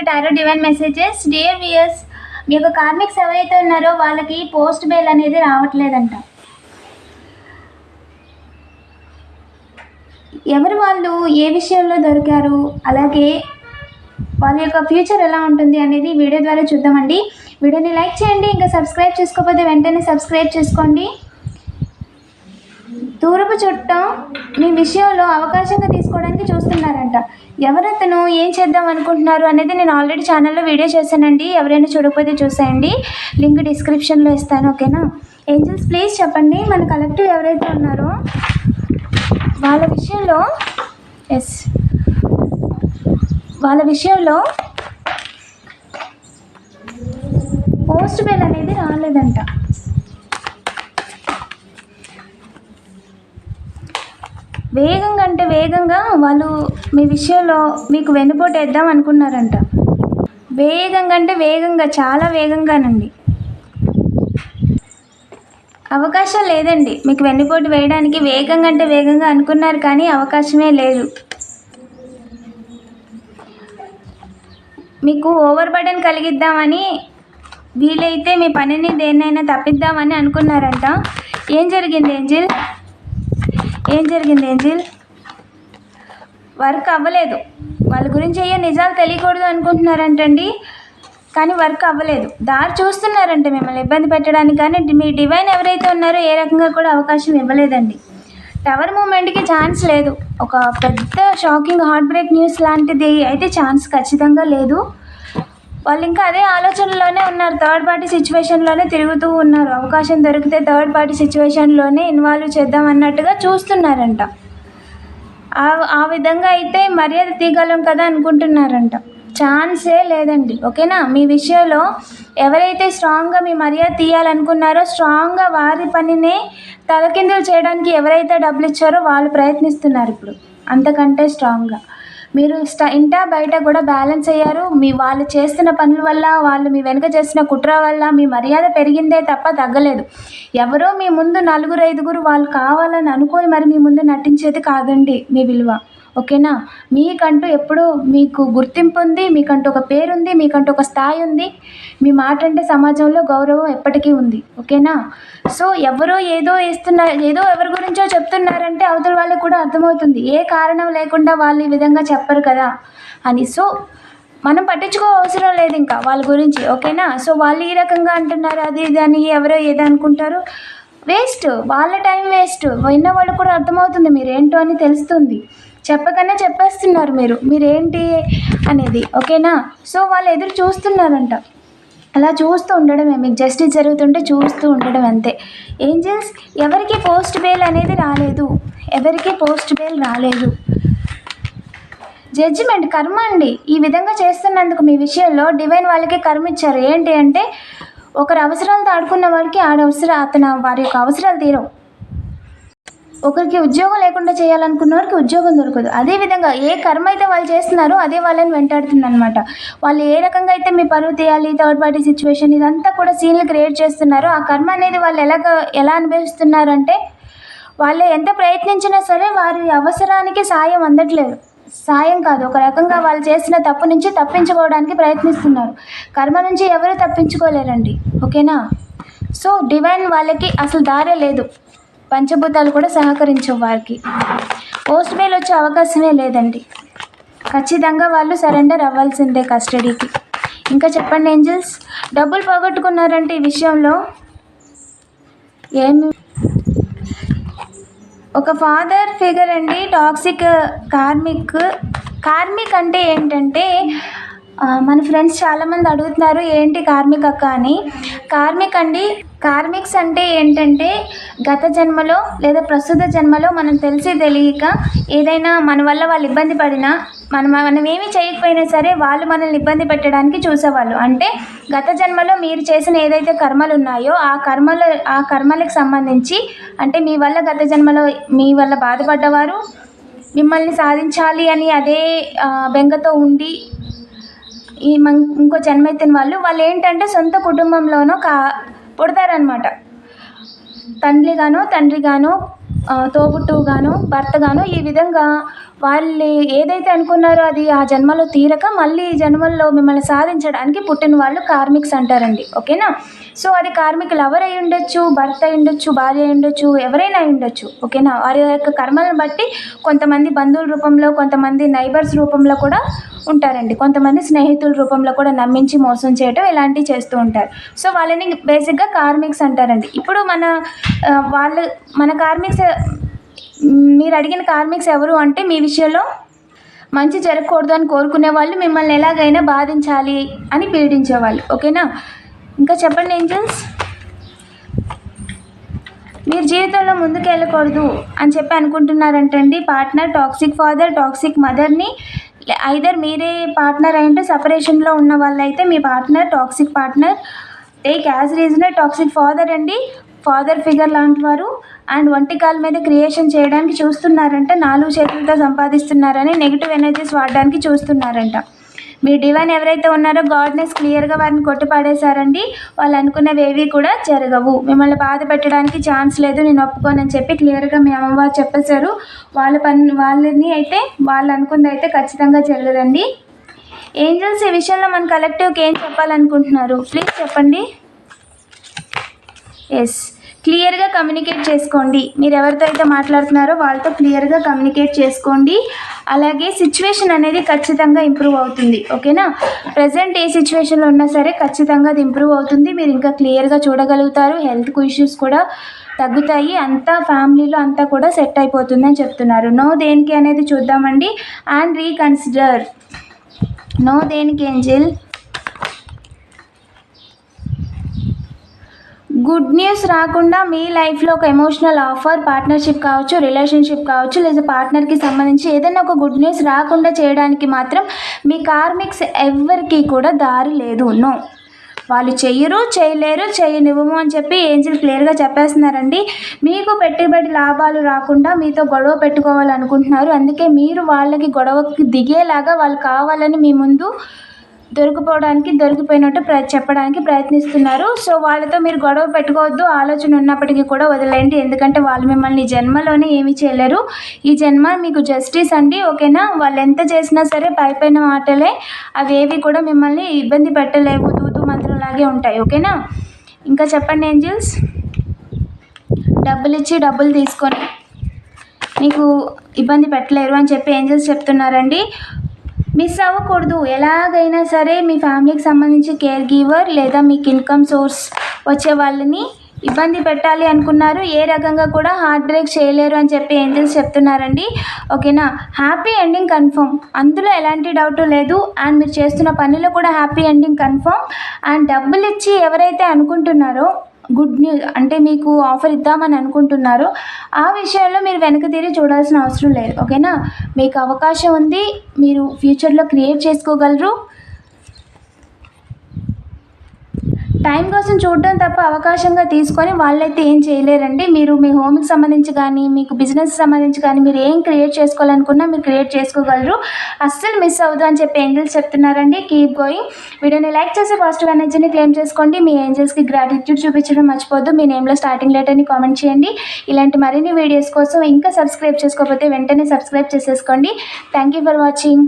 To tarot divine messages. Dear viewers మీ యొక్క karmics ఎవరైతే ఉన్నారో వాళ్ళకి పోస్ట్ బెయిల్ అనేది రావట్లేదంట. ఎవరు వాళ్ళు ఏ విషయంలో దొరికారు అలాగే వాళ్ళ యొక్క ఫ్యూచర్ ఎలా ఉంటుంది అనేది వీడియో ద్వారా చూద్దామండి. వీడియోని లైక్ చేయండి ఇంకా సబ్స్క్రైబ్ చేసుకోకపోతే వెంటనే సబ్స్క్రైబ్ చేసుకోండి. తూర్పు చుట్టం మీ విషయంలో అవకాశంగా తీసుకోవడానికి చూస్తున్నారంట. ఎవరతను ఏం చేద్దాం అనుకుంటున్నారు అనేది నేను ఆల్రెడీ ఛానల్లో వీడియో చేశానండి. ఎవరైనా చూడకపోతే చూసేయండి. లింక్ డిస్క్రిప్షన్లో ఇస్తాను ఓకేనా? ఏంజల్స్ ప్లీజ్ చెప్పండి మన కలెక్టివ్ ఎవరైతే ఉన్నారో వాళ్ళ విషయంలో ఎస్ వాళ్ళ విషయంలో పోస్ట్ బెల్ అనేది రాలేదంట. వేగంగా అంటే వేగంగా వాళ్ళు మీ విషయంలో మీకు వెన్నుపోటు వేద్దాం అనుకున్నారంట. వేగంగా అంటే వేగంగా చాలా వేగంగానండి. అవకాశం లేదండి. మీకు వెన్నుపోటు వేయడానికి వేగంగా అంటే వేగంగా అనుకున్నారు కానీ అవకాశమే లేదు. మీకు ఓవర్ బర్డెన్ కలిగిద్దామని వీలైతే మీ పనిని దేన్నైనా తప్పిద్దామని అనుకున్నారంట. ఏం జరిగింది ఏంజిల్? ఏం జరిగింది ఏంజిల్? వర్క్ అవ్వలేదు. వాళ్ళ గురించి అయ్యే నిజాలు తెలియకూడదు అనుకుంటున్నారంటండి. కానీ వర్క్ అవ్వలేదు. దారి చూస్తున్నారంట మిమ్మల్ని ఇబ్బంది పెట్టడానికి. కానీ మీ డివైన్ ఎవరైతే ఉన్నారో ఏ రకంగా కూడా అవకాశం ఇవ్వలేదండి. టవర్ మూమెంట్కి ఛాన్స్ లేదు. ఒక పెద్ద షాకింగ్ హార్ట్ బ్రేక్ న్యూస్ లాంటిది అయితే ఛాన్స్ ఖచ్చితంగా లేదు. వాళ్ళు ఇంకా అదే ఆలోచనలోనే ఉన్నారు. థర్డ్ పార్టీ సిచ్యువేషన్లోనే తిరుగుతూ ఉన్నారు. అవకాశం దొరికితే థర్డ్ పార్టీ సిచ్యువేషన్లోనే ఇన్వాల్వ్ చేద్దాం అన్నట్టుగా చూస్తున్నారంట. ఆ ఆ విధంగా అయితే మర్యాద తీయగలం కదా అనుకుంటున్నారంట. ఛాన్సే లేదండి. ఓకేనా? మీ విషయంలో ఎవరైతే స్ట్రాంగ్గా మీ మర్యాద తీయాలనుకున్నారో స్ట్రాంగ్గా వారి పనినే తలకిందులు చేయడానికి ఎవరైతే డబ్బులు ఇచ్చారో వాళ్ళు ప్రయత్నిస్తున్నారు ఇప్పుడు. అంతకంటే స్ట్రాంగ్గా. మీరు స్ట ఇంట బయట కూడా బ్యాలెన్స్ అయ్యారు. మీ వాళ్ళు చేస్తున్న పనుల వల్ల వాళ్ళు మీ వెనుక చేసిన కుట్ర వల్ల మీ మర్యాద పెరిగిందే తప్ప తగ్గలేదు. ఎవరో మీ ముందు నలుగురు ఐదుగురు వాళ్ళు కావాలని అనుకొని మరి మీ ముందు నటించేది కాదండి మీ విలువ. ఓకేనా? మీకంటూ ఎప్పుడు మీకు గుర్తింపు ఉంది మీకంటూ ఒక పేరు ఉంది మీకంటూ ఒక స్థాయి ఉంది మీ మాట అంటే సమాజంలో గౌరవం ఎప్పటికీ ఉంది. ఓకేనా? సో ఎవరో ఏదో వేస్తున్నారు ఏదో ఎవరి గురించో చెప్తున్నారంటే అవతల వాళ్ళకి కూడా అర్థమవుతుంది. ఏ కారణం లేకుండా వాళ్ళు ఈ విధంగా చెప్పరు కదా అని. సో మనం పట్టించుకో అవసరం లేదు ఇంకా వాళ్ళ గురించి. ఓకేనా? సో వాళ్ళు ఈ రకంగా అంటున్నారు అది ఇది అని ఎవరో ఏదో అనుకుంటారు. వేస్ట్. వాళ్ళ టైం వేస్ట్. విన్న వాళ్ళు కూడా అర్థమవుతుంది మీరు ఏంటో అని తెలుస్తుంది. చెప్పకనే చెప్పేస్తున్నారు మీరు. మీరేంటి అనేది ఓకేనా? సో వాళ్ళు ఎదురు చూస్తున్నారంట. అలా చూస్తూ ఉండడమే. మీకు జస్టిస్ జరుగుతుంటే చూస్తూ ఉండడం అంతే. ఏంజల్స్ ఎవరికి పోస్ట్ బెయిల్ అనేది రాలేదు. ఎవరికి పోస్ట్ బెయిల్ రాలేదు. జడ్జిమెంట్ కర్మ అండి. ఈ విధంగా చేస్తున్నందుకు మీ విషయంలో డివైన్ వాళ్ళకి కర్మ ఇచ్చారు. ఏంటి అంటే ఒకరి అవసరాలు ఆడుకున్న వాడికి ఆడ అవసరం అతను వారి యొక్క అవసరాలు తీరవు. ఒకరికి ఉద్యోగం లేకుండా చేయాలనుకున్న వారికి ఉద్యోగం దొరకదు. అదేవిధంగా ఏ కర్మ అయితే వాళ్ళు చేస్తున్నారో అదే వాళ్ళని వెంటాడుతుంది అనమాట వాళ్ళు ఏ రకంగా అయితే మీ పరువు తీయాలి థర్డ్ పార్టీ సిచ్యువేషన్ ఇదంతా కూడా సీన్లు క్రియేట్ చేస్తున్నారో ఆ కర్మ అనేది వాళ్ళు ఎలాగ ఎలా అనుభవిస్తున్నారంటే వాళ్ళు ఎంత ప్రయత్నించినా సరే వారి అవసరానికి సాయం అందట్లేదు. సాయం కాదు. ఒక రకంగా వాళ్ళు చేసిన తప్పు నుంచి తప్పించుకోవడానికి ప్రయత్నిస్తున్నారు. కర్మ నుంచి ఎవరు తప్పించుకోలేరండి. ఓకేనా? సో డివైన్ వాళ్ళకి అసలు దారే లేదు. పంచభూతాలు కూడా సహకరించవు వారికి. పోస్ట్ మెయిల్ వచ్చే అవకాశమే లేదండి. ఖచ్చితంగా వాళ్ళు సరెండర్ అవ్వాల్సిందే కస్టడీకి. ఇంకా చెప్పండి ఏంజల్స్? డబ్బులు పోగొట్టుకున్నారంటే ఈ విషయంలో ఏమి? ఒక ఫాదర్ ఫిగర్ అండి టాక్సిక్ కార్మిక్. కార్మిక్ అంటే ఏంటంటే మన ఫ్రెండ్స్ చాలామంది అడుగుతున్నారు ఏంటి కార్మిక్ అక్క అని. కార్మిక్ అండి కార్మిక్స్ అంటే ఏంటంటే గత జన్మలో లేదా ప్రస్తుత జన్మలో మనం తెలిసి తెలియక ఏదైనా మన వల్ల వాళ్ళు ఇబ్బంది పడినా మనం మనం ఏమి చేయకపోయినా సరే వాళ్ళు మనల్ని ఇబ్బంది పెట్టడానికి చూసేవాళ్ళు. అంటే గత జన్మలో మీరు చేసిన ఏదైతే కర్మలు ఉన్నాయో ఆ కర్మలు ఆ కర్మలకు సంబంధించి అంటే మీ వల్ల గత జన్మలో మీ వల్ల బాధపడ్డవారు మిమ్మల్ని సాధించాలి అని అదే బెంగతో ఉండి ఈ మం- ఇంకో జన్మెత్తిన వాళ్ళు వాళ్ళు ఏంటంటే సొంత కుటుంబంలోనో కా పుడతారనమాట తండ్రిగానో తండ్రిగానో ఆ, భర్తగాను భర్తగానో ఈ విధంగా వాళ్ళు ఏదైతే అనుకున్నారో అది ఆ జన్మలో తీరక మళ్ళీ ఈ జన్మల్లో మిమ్మల్ని సాధించడానికి పుట్టిన వాళ్ళు కార్మిక్స్ అంటారండి. ఓకేనా? సో అది కార్మికులు ఎవరై ఉండొచ్చు? భర్త అయి ఉండొచ్చు? భార్య అయి ఉండొచ్చు? ఎవరైనా అయి ఉండొచ్చు. ఓకేనా? వారి యొక్క కర్మలను బట్టి కొంతమంది బంధువుల రూపంలో కొంతమంది నైబర్స్ రూపంలో కూడా ఉంటారండి. కొంతమంది స్నేహితుల రూపంలో కూడా నమ్మించి మోసం చేయటం ఇలాంటివి చేస్తూ ఉంటారు. సో వాళ్ళని బేసిక్గా కార్మిక్స్ అంటారండి. ఇప్పుడు మన వాళ్ళు మన కార్మిక్స్ మీరు అడిగిన కార్మిక్స్ ఎవరు అంటే మీ విషయంలో మంచి జరగకూడదు అని కోరుకునే వాళ్ళు మిమ్మల్ని ఎలాగైనా బాధించాలి అని పీడించేవాళ్ళు. ఓకేనా? ఇంకా చెప్పండి ఏంజల్స్? మీరు జీవితంలో ముందుకు వెళ్ళకూడదు అని చెప్పి అనుకుంటున్నారంటండి. పార్ట్నర్ టాక్సిక్ ఫాదర్ టాక్సిక్ మదర్ని ఐదర్ మీరే పార్ట్నర్ అయింటే సపరేషన్లో ఉన్న వాళ్ళైతే మీ partner toxic partner take as reason toxic father అండి. ఫాదర్ ఫిగర్ లాంటి వారు. అండ్ ఒంటి కాలు మీద క్రియేషన్ చేయడానికి చూస్తున్నారంట. నాలుగు చేతులతో సంపాదిస్తున్నారని నెగిటివ్ ఎనర్జీస్ వాడడానికి చూస్తున్నారంట. మీ డివైన్ ఎవరైతే ఉన్నారో గాడ్నెస్ క్లియర్గా వారిని కొట్టిపాడేశారండి వాళ్ళు అనుకున్నవి ఏవి కూడా జరగవు. మిమ్మల్ని బాధ పెట్టడానికి ఛాన్స్ లేదు. నేను ఒప్పుకోనని చెప్పి క్లియర్గా మీ అమ్మవారు చెప్పేశారు. వాళ్ళ పని వాళ్ళని అయితే వాళ్ళు అనుకుంది అయితే ఖచ్చితంగా జరగదండి. ఏంజల్స్ ఈ విషయంలో మన కలెక్టివ్కి ఏం చెప్పాలనుకుంటున్నారు? ప్లీజ్ చెప్పండి. ఎస్ క్లియర్గా కమ్యూనికేట్ చేసుకోండి. మీరు ఎవరితో అయితే మాట్లాడుతున్నారో వాళ్ళతో క్లియర్గా కమ్యూనికేట్ చేసుకోండి. అలాగే సిచ్యువేషన్ అనేది ఖచ్చితంగా ఇంప్రూవ్ అవుతుంది. ఓకేనా? ప్రజెంట్ ఏ సిచ్యువేషన్లో ఉన్నా సరే ఖచ్చితంగా అది ఇంప్రూవ్ అవుతుంది. మీరు ఇంకా క్లియర్గా చూడగలుగుతారు. హెల్త్ ఇష్యూస్ కూడా తగ్గుతాయి. అంతా ఫ్యామిలీలో అంతా కూడా సెట్ అయిపోతుందని చెప్తున్నారు. నో దేనికి అనేది చూద్దామండి. And reconsider. నో దేనికి ఏంజిల్? గుడ్ న్యూస్ రాకుండా మీ లైఫ్లో ఒక ఎమోషనల్ ఆఫర్ పార్ట్నర్షిప్ కావచ్చు రిలేషన్షిప్ కావచ్చు లేదా పార్ట్నర్కి సంబంధించి ఏదైనా ఒక గుడ్ న్యూస్ రాకుండా చేయడానికి మాత్రం మీ కార్మిక్స్ ఎవరికి కూడా దారి లేదు. నో. వాళ్ళు చెయ్యరు చేయలేరు చేయనివ్వము అని చెప్పి ఏంజిల్ క్లియర్గా చెప్పేస్తున్నారండి. మీకు పెట్టుబడి లాభాలు రాకుండా మీతో గొడవ పెట్టుకోవాలనుకుంటున్నారు. అందుకే మీరు వాళ్ళకి గొడవకి దిగేలాగా వాళ్ళు కావాలని మీ ముందు దొరికిపోవడానికి దొరికిపోయినట్టు ప్ర చెప్పడానికి ప్రయత్నిస్తున్నారు. సో వాళ్ళతో మీరు గొడవ పెట్టుకోవద్దు ఆలోచన ఉన్నప్పటికీ కూడా వదిలేయండి. ఎందుకంటే వాళ్ళు మిమ్మల్ని జన్మలోనే ఏమీ చేయలేరు. ఈ జన్మ మీకు జస్టిస్ అండి ఓకేనా? వాళ్ళు ఎంత చేసినా సరే పైపైన మాటలే. అవి ఏవి కూడా మిమ్మల్ని ఇబ్బంది పెట్టలేవు. తూతు మంత్రంలాగే ఉంటాయి ఓకేనా? ఇంకా చెప్పండి ఏంజిల్స్? డబ్బులు ఇచ్చి డబ్బులు తీసుకొని మీకు ఇబ్బంది పెట్టలేరు అని చెప్పి ఏంజల్స్ చెప్తున్నారండి. మిస్ అవ్వకూడదు. ఎలాగైనా సరే మీ ఫ్యామిలీకి సంబంధించి కేర్ గివర్ లేదా మీకు ఇన్కమ్ సోర్స్ వచ్చే వాళ్ళని ఇబ్బంది పెట్టాలి అనుకున్నారు. ఏ రకంగా కూడా హార్ట్ బ్రేక్ చేయలేరు అని చెప్పి ఏంజల్స్ చెప్తున్నారండి. ఓకేనా? Happy ending confirm. అందులో ఎలాంటి డౌట్ లేదు. అండ్ మీరు చేస్తున్న పనిలో కూడా హ్యాపీ ఎండింగ్ కన్ఫర్మ్. అండ్ డబ్బులు ఇచ్చి ఎవరైతే అనుకుంటున్నారో గుడ్ న్యూస్ అంటే మీకు ఆఫర్ ఇద్దామని అనుకుంటున్నారో. ఆ విషయంలో మీరు వెనక తిరిగి చూడాల్సిన అవసరం లేదు. ఓకేనా? మీకు అవకాశం ఉంది. మీరు ఫ్యూచర్లో క్రియేట్ చేసుకోగలరు. టైం కోసం చూడడం తప్ప అవకాశంగా తీసుకొని వాళ్ళైతే ఏం చేయలేరండి. మీరు మీ హోమ్కి సంబంధించి కానీ మీకు బిజినెస్ సంబంధించి కానీ మీరు ఏం క్రియేట్ చేసుకోవాలనుకున్నా మీరు క్రియేట్ చేసుకోగలరు. అస్సలు మిస్ అవ్వదు అని చెప్పి ఏంజల్స్ చెప్తున్నారండి. Keep going. వీడియోని లైక్ చేసి పాజిటివ్ ఎనర్జీని క్లెయిమ్ చేసుకోండి. మీ ఏంజల్స్కి గ్రాటిట్యూడ్ చూపించడం మర్చిపోద్దు మీ నేమ్లో స్టార్టింగ్ లెటర్ని కామెంట్ చేయండి. ఇలాంటి మరిన్ని వీడియోస్ కోసం ఇంకా సబ్స్క్రైబ్ చేసుకోకపోతే వెంటనే సబ్స్క్రైబ్ చేసేసుకోండి. Thank you for watching.